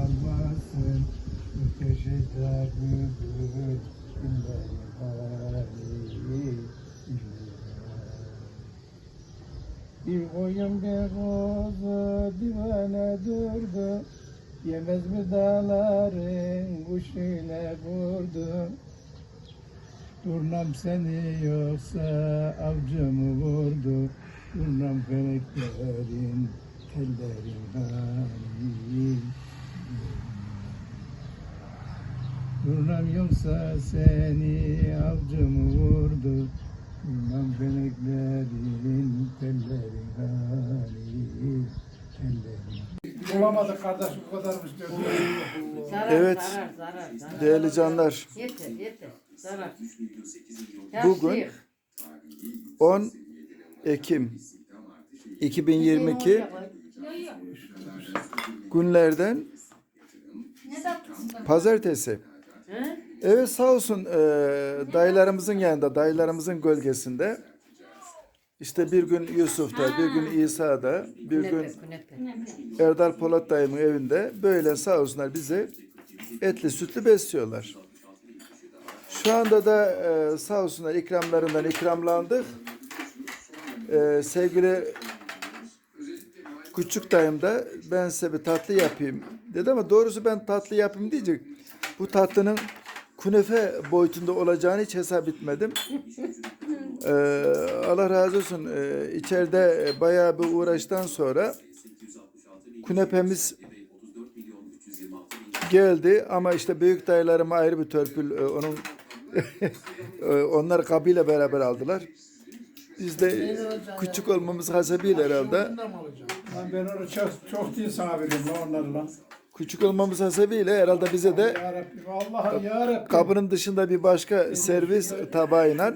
Almasın Öteş eder bülbül illeri hali Bir koyun bir kuzu divane durdu Yemez mi dağların kuş ile vurdu? Turnam seni yoksa avcımı vurdu. Turnam feleklerin Turnam yoksa seni avcımı vurdu Turnam feleklerin tellerin hali Tellerin Bulamadık kardeş bu kadar mı istiyorsun? Zarar, Evet. Zarar, zarar, zarar. Değerli canlar, Yeter, yeter. Zarar. Bugün- Yaşlıyız. 10 Ekim 2022 günlerden pazartesi. Evet sağ olsun e, dayılarımızın yanında, dayılarımızın gölgesinde. İşte bir gün Yusuf'ta, bir gün İsa'da, bir gün. Erdal Polat dayımın evinde böyle sağ olsunlar bizi etli sütlü besliyorlar. Şu anda da e, sağ olsunlar ikramlarından ikramlandık. E, sevgili küçük dayım da ben size bir tatlı yapayım dedi ama doğrusu ben tatlı yapayım diyecek. Bu tatlının künefe boyutunda olacağını hiç hesap etmedim. E, Allah razı olsun. E, içeride e, bayağı bir uğraştan sonra künefemiz geldi ama işte büyük dayılarıma ayrı bir törpül e, onun e, onlar kabıyla beraber aldılar. Biz de küçük olmamız hasebiyle herhalde Lan ben onu çok, çok değil sana veriyorum lan onları lan. küçük olmamız hasebiyle herhalde bize de Ya Rabbi Allah'ım ya Rabbi. kabının dışında bir başka servis tabağıyla.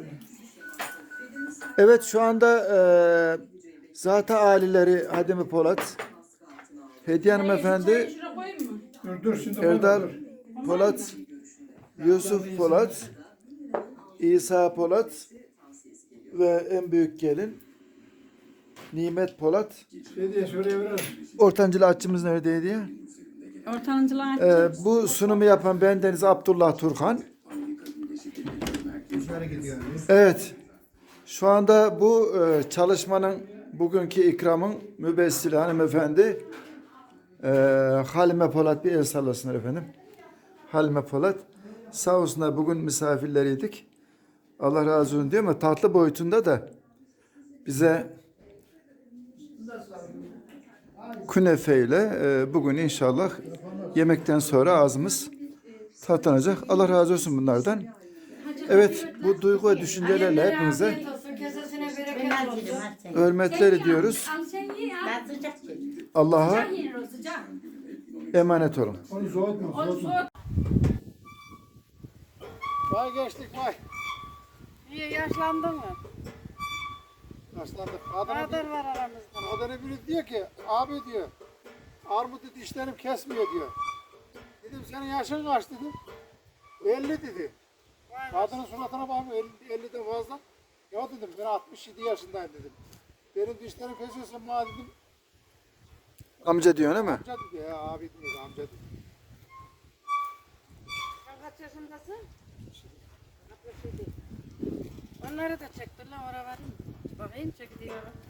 Evet şu anda e, Zata alileri Hadimi Polat, Hediye Hanımefendi, Dur dur şimdi Erdal dur. Polat, Yusuf Polat, İsa Polat ve en büyük gelin Nimet Polat. Şey diye şuraya biraz. Ortancılı açımız neredeydi ya? Ortancılar Ee, bu sunumu yapan bendeniz Abdullah Turhan. Evet. Şu anda bu e, çalışmanın bugünkü ikramın mübessili hanımefendi e, Halime Polat bir el sallasınlar efendim. Halime Polat. Sağ olsunlar bugün misafirleriydik. Allah razı olsun diyor ama tatlı boyutunda da bize künefeyle e, bugün inşallah yemekten sonra ağzımız tatlanacak. Allah razı olsun bunlardan. Evet bu duygu ve düşüncelerle hepinize hürmetler ediyoruz. Allah'a emanet olun. Vay geçtik vay. Niye yaşlandın mı? Başladık. Kadını, Kadın var aramızda. kadını biri diyor ki abi diyor. Armudu dişlerim kesmiyor diyor. Dedim senin yaşın kaç dedim. 50 dedi. Kadının suratına bakıyorum 50, 50'den fazla. Ya dedim ben 67 yaşındayım dedim. Benim dişlerim kesiyorsun ma dedim. Amca diyorsun değil mi? Amca dedi ya abi dedi amca dedi. Sen kaç yaşındasın? 67. Onları da çektir lan oraya varayım. Waarin? Check het.